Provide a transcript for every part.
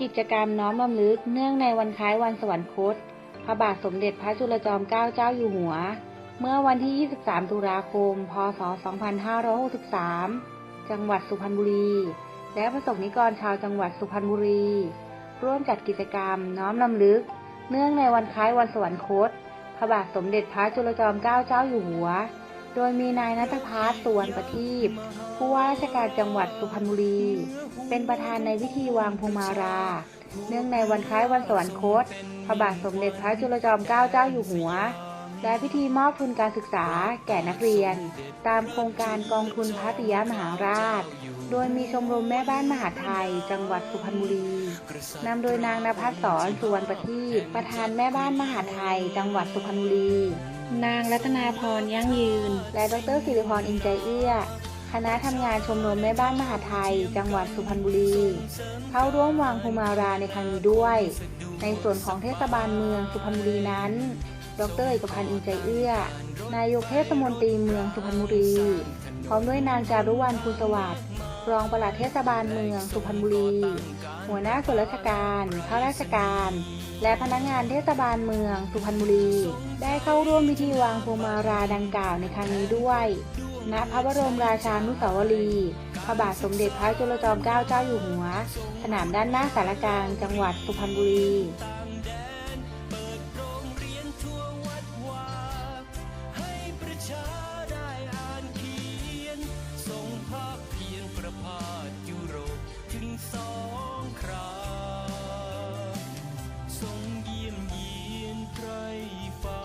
กิจกรรมน้อมรำลึกเนื่องในวันคล้ายวันสวรรคต พระบาทสมเด็จพระจุลจอมเกล้าเจ้าอยู่หัว เมื่อวันที่ 23 ตุลาคม พศ 2563 จังหวัดสุพรรณบุรี และประสบนิกรชาวจังหวัดสุพรรณบุรี ร่วมจัดกิจกรรมน้อมรำลึก เนื่องในวันคล้ายวันสวรรคต พระบาทสมเด็จพระจุลจอมเกล้าเจ้าอยู่หัว โดยมีนายนัทพัฒน์สวรรณประทีปผู้ว่าราชการจังหวัดสุพรรณบุรี เป็นประธานในพิธีวางพวงมาลาเนื่องในวันคล้ายวันสวรรคตพระบาทสมเด็จพระจุลจอมเกล้าเจ้าอยู่หัว และพิธีมอบทุนการศึกษาแก่นักเรียน ตามโครงการกองทุนพระปิยมหาราช โดยมีชมรมแม่บ้านมหาไทย จังหวัดสุพรรณบุรีนำโดยนางนภัสสรสุวรรณประทีปประธานแม่บ้านมหาไทย จังหวัดสุพรรณบุรี นางรัตนาพรยั่งยืน และดรศิริพรอินใจเอื้อ คณะทำงานชมรมแม่บ้านมหาไทย จังหวัดสุพรรณบุรี เข้าร่วมวางภูมาราในครั้งนี้ด้วย ในส่วนของเทศบาลเมืองสุพรรณบุรีนั้น ดรเอกพันธ์อินใจเอื้อ นายกเทศมนตรีเมืองสุพรรณบุรี พร้อมด้วยนางจารุวรรณภูสวัสดิ์ รองปลัดเทศบาลเมืองสุพรรณบุรี หัวหน้าส่วนราชการข้าราชการ และพนักงานเทศบาลเมืองสุพรรณบุรี ได้เข้าร่วมพิธีวางพวงมาราดังกล่าวในครั้งนี้ด้วย ณ พระบรมราชานุสาวรีย์พระบาทสมเด็จพระจุลจอมเกล้าเจ้าอยู่หัว สนามด้านหน้าสารกลางจังหวัดสุพรรณบุรีประชา ประพาสยุโรปถึงสองคราทรงเยี่ยมเยียนไพรฟ้า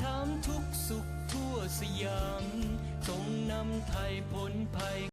ถามทุกสุขทั่วสยามทรงนำไทยพ้นภัย